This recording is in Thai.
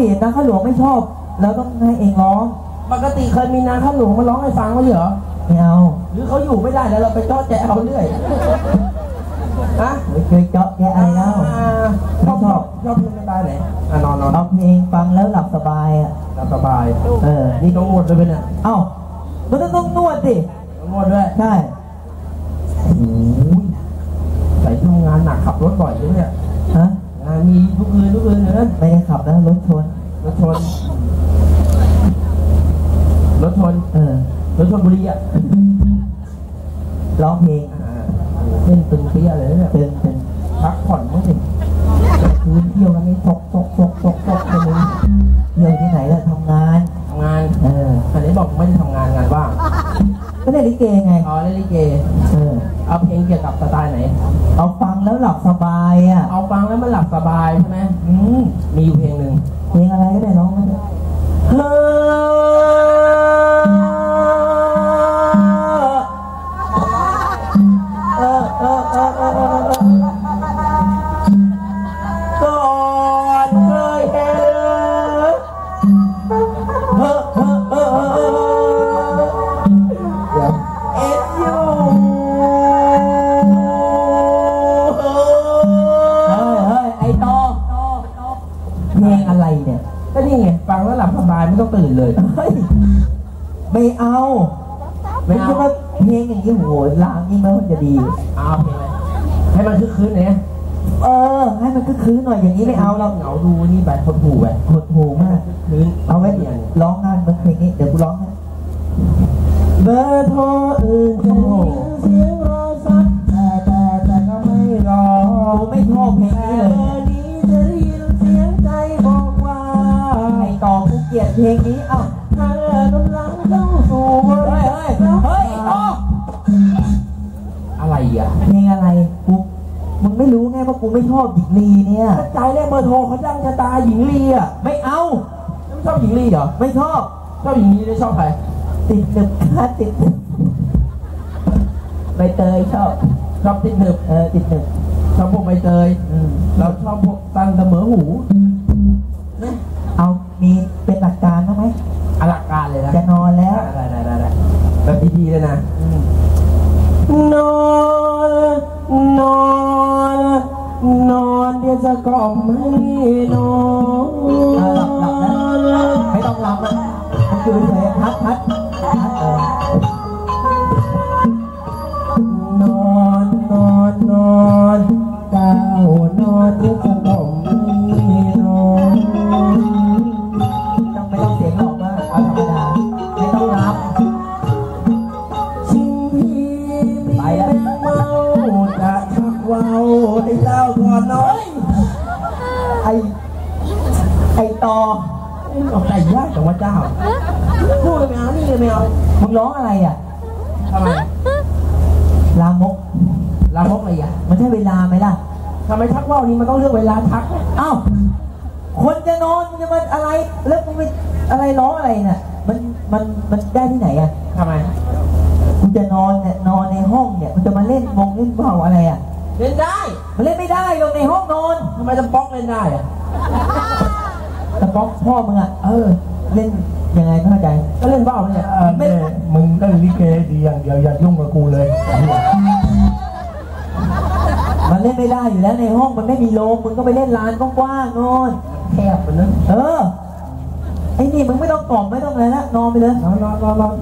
ดินะข้าหลวงไม่ชอบ แล้วต้องให้เองร้องปกติเคยมีนางข้าหลวงมาร้องให้ฟังไม่ใช่เหรอไม่เอาหรือเขาอยู่ไม่ได้แล้วเราไปเจาะแจะเอาเรื่อยฮะไม่เคยเจาะแกะอะไรแล้วอ่าชอบชอบชอบเพลงสไตล์ไหนอะนอนนอนเอาเพลงฟังแล้วหลับสบายอะหลับสบาย เออ นี่ต้องงวดด้วยไหมเนี่ยเอ้ามันต้องต้องนวดสิต้องงวดด้วยใช่โอ้ยใส่ทำงานหนักขับรถบ่อยใช่ไหมเนี่ย ฮะงานมีทุกคืนทุกคืนเลยนะไม่ได้ขับนะรถชนรถชนรถชนเออรถชนบุรีอะร้องเพลงอ่าเส้นตึงเปี้ยเลยเนี่ยเตือนเป็นพักผ่อนบ้างสิคืนเที่ยวกันไม่ตกตกตกตกตกเลยมึงเที่ยวที่ไหนล่ะทำงานทำงานเอออันนี้บอกไม่ได้ทำงานงานว่างก็ได้ลิเกไงอ๋อเล่นลิเกเออ เอาเพลงเกี่ยวกับสไตล์ไหน เอาฟังแล้วหลับสบายอะ เอาฟังแล้วมันหลับสบายใช่ไหมอืมมีอยู่เพลงหนึ่งเพลงอะไรก็ได้ร้องมาเถอะเฮ้อ บสบายไม่ต้องตื่นเลย เฮ้ยไม่เอาไม่เอา คิดว่าเพลงอย่างนี้โหลางนี่มันจะดี เอาเพลงอะไรให้มันคึกคืนหน่อยนะเออ ให้มันก็คืนหน่อยอย่างนี้ไม่เอาเราเหงาดูนี่แบบหดหู่แบบหดหูมาก คืนเอาไว้เปลี่ยนร้องงานมันเพลงนี้เดี๋ยวกูร้องให้เบอร์โทรอื่นจะได้ยินเสียงรอสักแต่แต่แต่ก็ไม่รอ กูไม่ชอบเพลงแต่นี้เลย เพลงนี้เอ้าเธอกำลังเข้าสู่เฮ้ยเฮ้ยเฮ้ยไอ้ตอะไรอะเพลงอะไรกูมึงไม่รู้ไงว่ากูไม่ชอบหญิงลีเนี่ยใจแรกเบอร์โทรเขาดังชะตาหญิงลีอะไม่เอาไม่ชอบหญิงลีเหรอไม่ชอบชอบหญิงลีได้ชอบใครติดหนึบค่ะติดหนึบใบเตยชอบชอบติดหนึบเออติดหนึบชอบพวกใบเตยอืมเราชอบพวกตันเสมอหูเนี่ยเอามีเป็นหลัก แบบดีๆเลยนะนอนนอนนอนเดี๋ยวจะกล่อมให้นอนเออหลับหลับนะไม่ต้องหลับนะมันคือเฉยๆพัดพัดพัด ตอออกใจยากจังว่าเจ้าพูดไม่เอานี่เลยไม่เอามึงร้องอะไรอะทำไมลามกลามกอะไรอะมันใช่เวลาไหมล่ะทำไมชักว่าวนี้มันต้องเลือกเวลาชักเอ้าคนจะนอนมันจะมาอะไร แล้วมึงไปอะไรร้องอะไรเนี่ยมันมันมันได้ที่ไหนอะทำไมกูจะนอนเนี่ยนอนในห้องเนี่ยมันจะมาเล่นวงเล่นเบาอะไรอะเล่นได้ มันเล่นไม่ได้หรอกในห้องนอนทำไมจะป๊อกเล่นได้อะ แต่ป๊อกพ่อมึงอะ เออ เล่นยังไงไม่เข้าใจ ก็เล่นว่าวเนี่ยเออแม่มึงก็ลิเกดีอย่างเดียวอย่ายุ่งกับกูเลย มันเล่นไม่ได้อยู่แล้วในห้องมันไม่มีโรงมึงก็ไปเล่นลานกว้างๆโน่นแคบมันนะเออไอ้นี่มึงไม่ต้องกล่อมไม่ต้องอะไรละนอนไปเลย นอนนอนนอนนอน